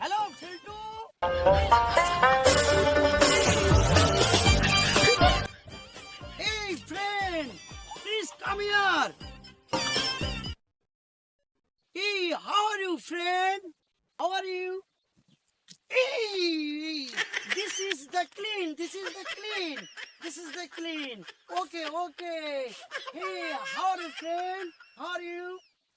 Hello Shiltu এই friend please this is the clean this is the clean this is the clean. Okay okay. Hey how are you friend? How are you?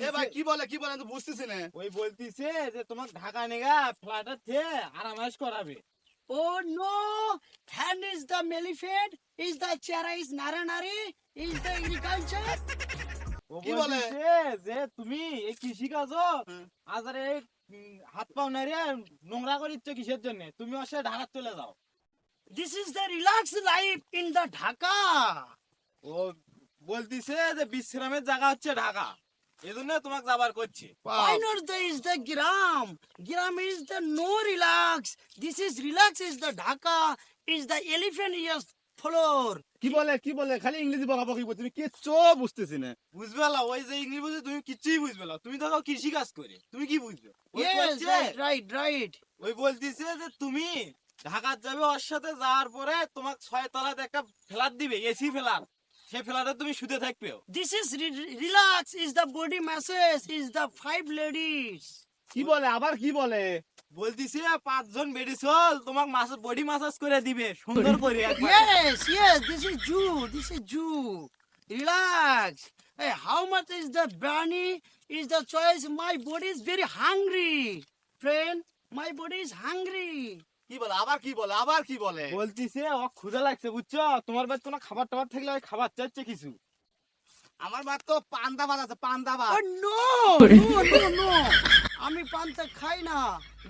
এ ভাই কি বলে কি বলে আমি বুঝতেছি না ওই বলতিছে যে তোমাকে ঢাকা নেগা আরামাইশ করাবে Oh no, hand is the elephant, is the chara is naranari, is the agriculture. ও কি বলে? যে তুমি এই কৃষিকাজও হুম। আজারে হাত পাও নাড়িয়ে নোংরা করে করিচ্ছ কিসের জন্য তুমি সাথে ঢাকা চলে যাও This is the relaxed life in the Dhaka. ও বলতিছে যে বিশ্রামের জায়গা হচ্ছে ঢাকা এজন্য তোমাকে যাবার করছে। Why not there is the Gram? Gram is the no relax. This is relax is the Dhaka, is the elephant is কি বলে কি বলে? খালি ইংরেজি বকাবকি করছে। তুমি কিচ্ছু বুঝতেছি না। বুঝবে না ওই যে ইংলিশ বুঝে তুমি কিচ্ছুই বুঝবে না তুমি তো কৃষি কাজ করে। তুমি কি বুঝবে? right, right. ওই বলতিছে যে তুমি ঢাকা যাবে ওর সাথে যাওয়ার পরে তোমাকে ছয় তলাতে একটা ফেলার দিবে এসি ফ্ল্যাট সেই ফ্ল্যাটে তুমি শুতে থাকবেও This is re- relax, is the body massage, is the five ladies. কি বলে আবার কি বলে বলতিছে পাঁচজন মেডিসল তোমাকে মাস বডি মাসাজ করে দিবে সুন্দর করে। Yes, yes, this is Jew, this is Jew. Relax. Hey, how much is the brownie? Is the choice? My body is very hungry. Friend, my body is hungry. কি বলে? আবার কি বলে? আবার কি বলে? বলতিছে ও ক্ষুধা লাগছে বুঝছ? তোমার বাড়ি কোনো খাবার টাবার থাকলে ওই খাবার চাচ্ছে কিছু। আমার বাদ তো পান্তা ভাত আছে পান্তা ভাত. আমি পান্তা খাই না.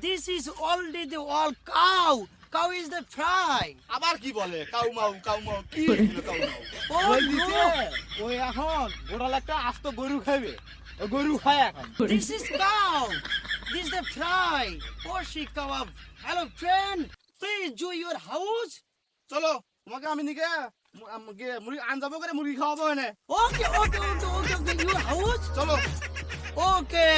This is already the all cow. Cow is the fry. আবার কি বলে? কাউ মাউ কাউ মাউ কি বলে কাউ মাউ? বলতিছে no. ওই এখন গোড়াল একটা আস্ত গরু খাবে গরু খায় এখন। This is cow. the fry or she kebab. Hello friend, please do your house. চলো তোমাকে আমি নিকে মুরগি আনজাব করে মুরগি খাওয়াবো এনে। ওকে ওকে ওকে ওকে ইউর হাউস চলো। ওকে